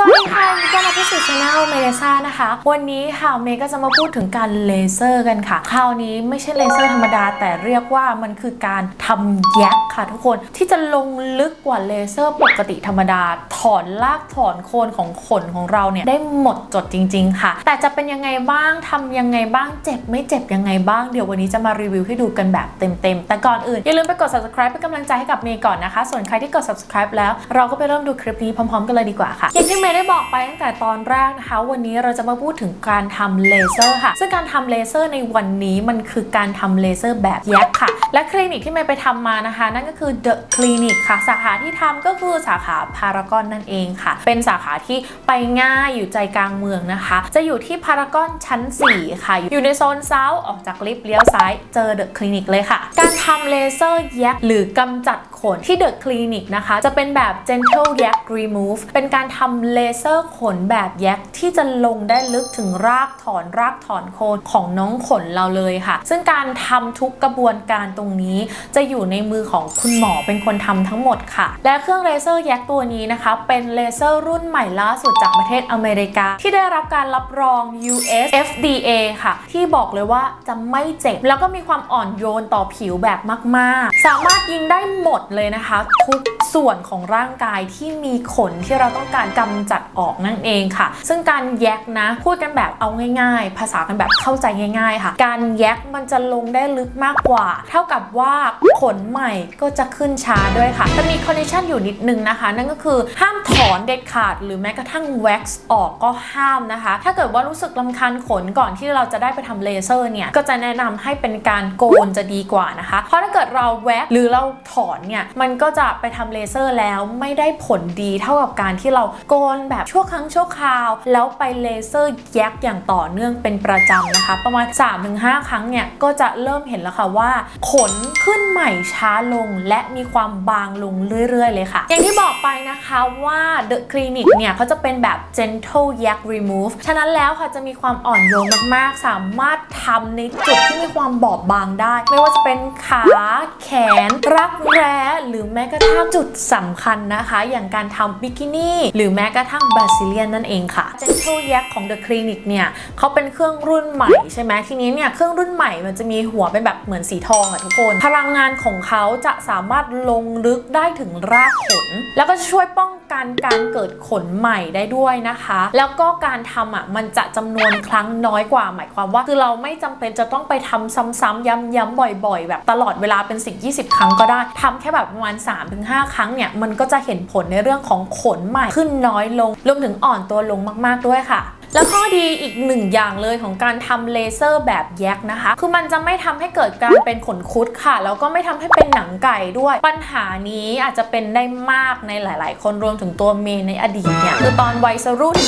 สวัสดีค่ะยินดีต้อนรับเข้าสู่ช anel เมเดซ่านะคะ วันนี้ค่ะเมย์ก็จะมาพูดถึงการเลเซอร์กันค่ะ คราวนี้ไม่ใช่เลเซอร์ธรรมดา แต่เรียกว่ามันคือการทำแยกค่ะทุกคนที่จะลงลึกกว่าเลเซอร์ปกติธรรมดา ถอนรากถอนโคนของขนของเราเนี่ยได้หมดจดจริง ๆ ค่ะ แต่จะเป็นยังไงบ้างทำยังไงบ้างเจ็บไม่เจ็บยังไงบ้างเดี๋ยววันนี้จะมารีวิวให้ดูกันแบบเต็มๆแต่ก่อนอื่นอย่าลืมไปกด subscribe เป็นกำลังใจให้กับเมย์ก่อนนะคะ ส่วนใครที่กด subscribe แล้วเราก็ไปเริ่มดูคลิปนี้พร้อม ๆ กันเลยดีกว่าค่ะอย่างที่เมย์ได้บอกไปตั้งแต่ตอนแรกนะคะ วันนี้เราจะมาพูดถึงการทำเลเซอร์ค่ะ ซึ่งการทำเลเซอร์ในวันนี้มันคือการทำเลเซอร์แบบแยกค่ะ และคลินิกที่เมย์ไปทำมานะคะ นั่นก็คือ The Clinic ค่ะ สาขาที่ทำก็คือสาขาพารากอนนั่นเองค่ะ เป็นสาขาที่ไปง่ายอยู่ใจกลางเมืองนะคะ จะอยู่ที่พารากอนชั้น 4 ค่ะ อยู่ในโซนเซาออกจากลิฟต์เลี้ยวซ้ายเจอ The Clinic เลยค่ะ การทำเลเซอร์แยกหรือกำจัด ขน ที่ The Clinic นะคะ จะเป็นแบบ Gentle Yak Remove เป็นการทำเลเซอร์ขนแบบแยกที่จะลงได้ลึกถึงรากถอนรากถอนโคนของน้องขนเราเลยค่ะ ซึ่งการทำทุกกระบวนการตรงนี้ จะอยู่ในมือของคุณหมอเป็นคนทำทั้งหมดค่ะ และเครื่องเลเซอร์แยกตัวนี้นะคะ เป็นเลเซอร์รุ่นใหม่ล่าสุดจากประเทศอเมริกา ที่ได้รับการรับรอง US FDA ค่ะ ที่บอกเลยว่าจะไม่เจ็บ แล้วก็มีความอ่อนโยนต่อผิวแบบมาก ๆ สามารถยิงได้หมดเลยนะคะ ทุกส่วนของร่างกายที่มีขนที่เราต้องการกำจัดออกนั่นเองค่ะ ซึ่งการแยกนะพูดกันแบบเอาง่ายๆ ภาษากันแบบเข้าใจง่าย ๆ ค่ะ การแยกมันจะลงได้ลึกมากกว่า เท่ากับว่าขนใหม่ก็จะขึ้นช้าด้วยค่ะแต่มีคอนดิชันอยู่นิดนึงนะคะ นั่นก็คือห้ามถอนเด็ดขาด หรือแม้กระทั่งแว็กซ์ออกก็ห้ามนะคะ ถ้าเกิดว่ารู้สึกลำคาญขนก่อนที่เราจะได้ไปทำเลเซอร์เนี่ยก็จะแนะนำให้เป็นการโกนจะดีกว่านะคะ เพราะถ้าเกิดเราแว็กซ์หรือเราถอนเนี่ยมันก็จะไปทำเลเซอร์แล้วไม่ได้ผลดีเท่ากับการที่เราโกนแบบชั่วครั้งชั่วคราว แล้วไปเลเซอร์แยกอย่างต่อเนื่องเป็นประจำนะคะ ประมาณ 3-5 ครั้งเนี่ยก็จะเริ่มเห็นแล้วค่ะว่า ขนขึ้นใหม่ช้าลงและมีความบางลงเรื่อย ๆ เลยค่ะ อย่างที่บอกไปนะคะว่า The Clinic เนี่ยเขาจะเป็นแบบ gentle yak remove ฉะนั้นแล้วค่ะจะมีความอ่อนโยนมากๆ สามารถทำในจุดที่มีความบอบบางได้ ไม่ว่าจะเป็นขา แขน รักแร้หรือแม้กระทั่งจุดสำคัญนะคะ อย่างการทำบิกินี่ หรือแม้กระทั่งบาซิเลียนนั่นเองค่ะ gentle yak ของ The Clinic เนี่ยเขาเป็นเครื่องรุ่นใหม่ใช่ไหมทีนี้เนี่ยเครื่องรุ่นใหม่มันจะมีหัวเป็นแบบเหมือนสีทองอะทุกคน พลังงานของเขาจะสามารถลงลึกได้ถึงรากขนแล้วก็จะช่วยป้อง กันการเกิดขนใหม่ได้ด้วยนะคะ แล้วก็การทำอะมันจะจำนวนครั้งน้อยกว่า หมายความว่าคือเราไม่จำเป็นจะต้องไปทำซ้ำๆย้ำๆบ่อย ๆ แบบตลอดเวลาเป็นสิบยี่สิบครั้งก็ได้ทำแค่แบบประมาณ3-5 ครั้งเนี่ยมันก็จะเห็นผลในเรื่องของขนใหม่ขึ้นน้อยลงรวมถึงอ่อนตัวลงมาก ๆด้วยค่ะ แล้วข้อดีอีกหนึ่งอย่างเลยของการทำเลเซอร์แบบแยกนะคะ คือมันจะไม่ทำให้เกิดการเป็นขนคุดค่ะ แล้วก็ไม่ทำให้เป็นหนังไก่ด้วย ปัญหานี้อาจจะเป็นได้มากในหลาย ๆ คนรวมถึงตัวเมย์ในอดีตเนี่ยคือตอนวัยรุ่น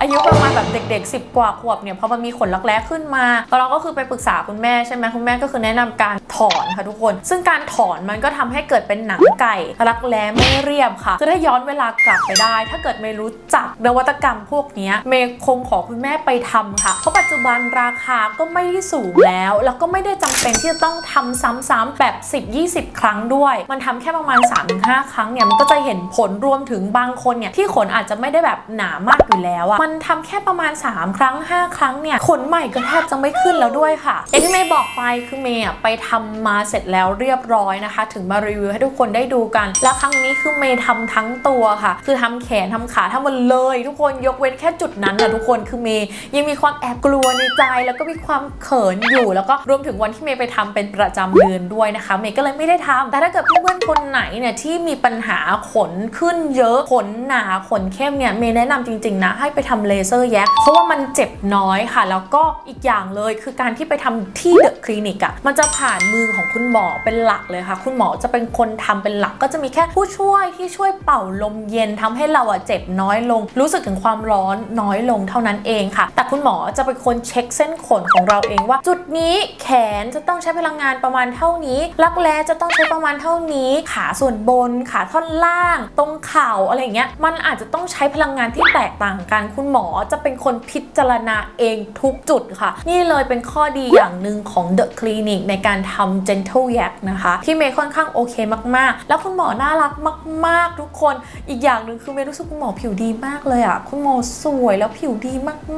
อายุประมาณแบบเด็ก ๆ 10 กว่าขวบเนี่ยพอมันมีขนรักแร้ขึ้นมาเราก็คือไปปรึกษาคุณแม่ใช่ไหมคุณแม่ก็คือแนะนำการถอนค่ะทุกคน ซึ่งการถอนมันก็ทำให้เกิดเป็นหนังไก่รักแร้ไม่เรียบค่ะคือถ้าย้อนเวลากลับไปได้ ถ้าเกิดเมย์รู้จักนวัตกรรมพวกนี้เมย์คงขอคุณแม่ไปทำค่ะ เพราะปัจจุบันราคาก็ไม่ได้สูงแล้ว แล้วก็ไม่ได้จำเป็นที่จะต้องทำซ้ำๆแบบ 10-20 ครั้งด้วย มันทำแค่ประมาณ 3-5 ครั้งเนี่ยมันก็จะเห็นผลรวมถึงบางคนเนี่ยที่ขนอาจจะไม่ได้แบบหนามากอยู่แล้วอะมันทำแค่ประมาณ 3 ครั้ง 5 ครั้งเนี่ยขนใหม่ก็แทบจะไม่ขึ้นแล้วด้วยค่ะอย่างที่เมย์บอกไปคือเมย์ไปทำมาเสร็จแล้วเรียบร้อยนะคะ ถึงมารีวิวให้ทุกคนได้ดูกัน และครั้งนี้คือเมย์ทำทั้งตัวค่ะ คือทำแขนทำขาทำหมดเลย ทุกคนยกเว้นแค่จุดนั้นนะทุกคนคือเมย์ยังมีความแอบกลัวในใจ แล้วก็มีความเขินอยู่ แล้วก็รวมถึงวันที่เมย์ไปทำเป็นประจำเดือนด้วยนะคะ เมย์ก็เลยไม่ได้ทำแต่ถ้าเกิดเพื่อนๆคนไหนเนี่ยที่มีปัญหาขนขึ้นเยอะขนหนาขนเข้มเนี่ยเมย์แนะนำจริงๆนะให้ไปทำเลเซอร์แยกเพราะว่ามันเจ็บน้อยค่ะ แล้วก็อีกอย่างเลยคือการที่ไปทำที่เดอะคลินิกอะมันจะผ่านมือของคุณหมอเป็นหลักเลยค่ะ คุณหมอจะเป็นคนทำเป็นหลักก็จะมีแค่ผู้ช่วยที่ช่วยเป่าลมเย็นทำให้เราอะเจ็บน้อยลง รู้สึกถึงความร้อนน้อยลงเท่านั้นเองค่ะ แต่คุณหมอจะเป็นคนเช็คเส้นขนของเราเองว่า จุดนี้แขนจะต้องใช้พลังงานประมาณเท่านี้ รักแร้จะต้องใช้ประมาณเท่านี้ ขาส่วนบน ขาท่อนล่าง ตรงเข่าอะไรเงี้ย มันอาจจะต้องใช้พลังงานที่แตกต่างกัน คุณหมอจะเป็นคนพิจารณาเองทุกจุดค่ะ นี่เลยเป็นข้อดีอย่างหนึ่งของ The Clinic ในการททำ Gentle Yak นะคะ ที่เมย์ค่อนข้างโอเคมากๆ แล้วคุณหมอน่ารักมาก ๆ ทุกคน อีกอย่างหนึ่งคือเมย์รู้สึกคุณหมอผิวดีมากเลยอะ คุณหมอสวยแล้วผิวดี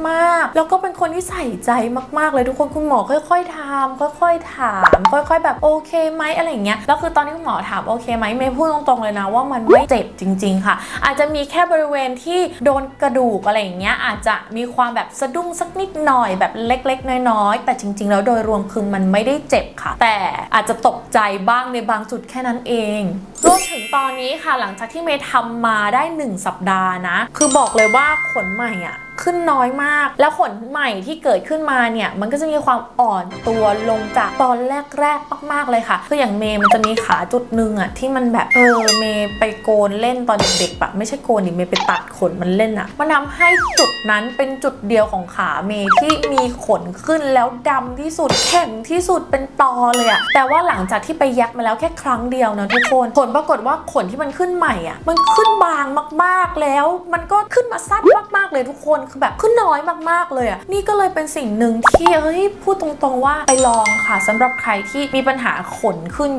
มากๆ แล้วก็เป็นคนที่ใส่ใจมาก ๆ เลยทุกคน คุณหมอค่อยๆทำค่อยๆถาม ค่อย ๆ แบบโอเคไหมอะไรเงี้ย แล้วคือตอนที่คุณหมอถามโอเคไหมเมย์พูดตรงๆเลยนะว่ามันไม่เจ็บจริง ๆ ค่ะ อาจจะมีแค่บริเวณที่โดนกระดูกอะไรอย่างเงี้ย อาจจะมีความแบบสะดุ้งสักนิดหน่อยแบบเล็ก ๆ น้อยๆ แต่จริง ๆ แล้วโดยรวมคือมันไม่ได้เจ็บค่ะ แต่อาจจะตกใจบ้างในบางจุดแค่นั้นเองรวมถึงตอนนี้ค่ะหลังจากที่เมย์ทำมาได้ 1 สัปดาห์นะ คือบอกเลยว่าขนใหม่อะขึ้นน้อยมาก แล้วขนใหม่ที่เกิดขึ้นมาเนี่ย มันก็จะมีความอ่อนตัวลงจากตอนแรกๆมาก ๆเลยค่ะ คืออย่างเมย์มันจะมีขาจุดหนึ่งอะที่มันแบบเออเมย์ไปโกนเล่นตอนเด็กๆแบบไม่ใช่โกนดิเมย์ไปตัดขนมันเล่นอะมันทำให้จุดนั้นเป็นจุดเดียวของขาเมย์ที่มีขนขึ้นแล้วดำที่สุดแข็งที่สุดเป็นตอเลยอะแต่ว่าหลังจากที่ไปยักมาแล้วแค่ครั้งเดียวนะทุกคนผลปรากฏว่าขนที่มันขึ้นใหม่อะมันขึ้นบางมากๆแล้ว มันก็ขึ้นมาสั้นมากๆเลยทุกคนคือแบบขึ้นน้อยมากๆเลยอะนี่ก็เลยเป็นสิ่งหนึ่งที่เฮ้ยพูดตรงๆว่าไปลองค่ะสำหรับใครที่มีปัญหาขนขึ้น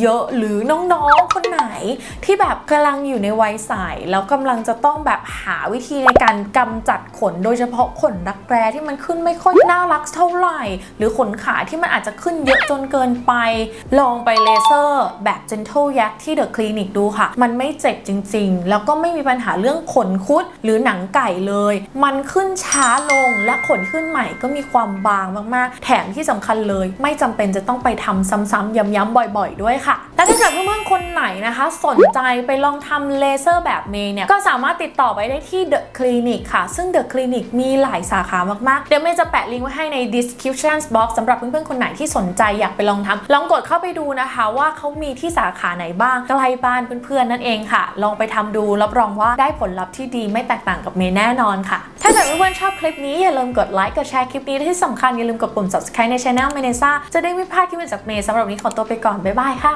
เยอะๆหรือน้องๆคนไหน ที่แบบกำลังอยู่ในวัยใสแล้วกำลังจะต้องแบบหาวิธีในการกำจัดขน โดยเฉพาะขนรักแร้ที่มันขึ้นไม่ค่อยน่ารักเท่าไหร่ หรือขนขาที่มันอาจจะขึ้นเยอะจนเกินไป ลองไปเลเซอร์แบบ Gentle Yak ที่เดอะคลินิกดูค่ะ มันไม่เจ็บจริง ๆ แล้วก็ไม่มีปัญหาเรื่องขนคุดหรือหนังไก่เลยมันขึ้นช้าลงและขนขึ้นใหม่ก็มีความบางมากๆ แถมที่สำคัญเลย ไม่จำเป็นจะต้องไปทำซ้ำๆย้ำๆบ่อย ๆ ด้วยค่ะและถ้าเกิดเพื่อนๆคนไหนนะคะ สนใจไปลองทำเลเซอร์แบบเมย์เนี่ย ก็สามารถติดต่อไปได้ที่ The Clinic ค่ะ ซึ่ง The Clinic มีหลายสาขามากๆ เดี๋ยวเมย์จะแปะลิงก์ไว้ให้ใน description box สำหรับเพื่อนๆคนไหนที่สนใจอยากไปลองทำลองกดเข้าไปดูนะคะว่าเขามีที่สาขาไหนบ้างใกล้บ้านเพื่อนๆนั่นเองค่ะ ลองไปทำดูรับรองว่าได้ผลลัพธ์ที่ดีไม่แตกต่างกับเมย์แน่นอนค่ะถ้าเกิดเพื่อนๆชอบคลิปนี้อย่าลืมกดไลค์กดแชร์คลิปนี้และที่สำคัญอย่าลืมกดปุ่ม subscribe ใน channel เมเนซ่จะได้ไม่พลาดคลิปใหม่จากเมย์สำหรับวันนี้ขอตัวไปก่อน บ๊ายบายค่ะ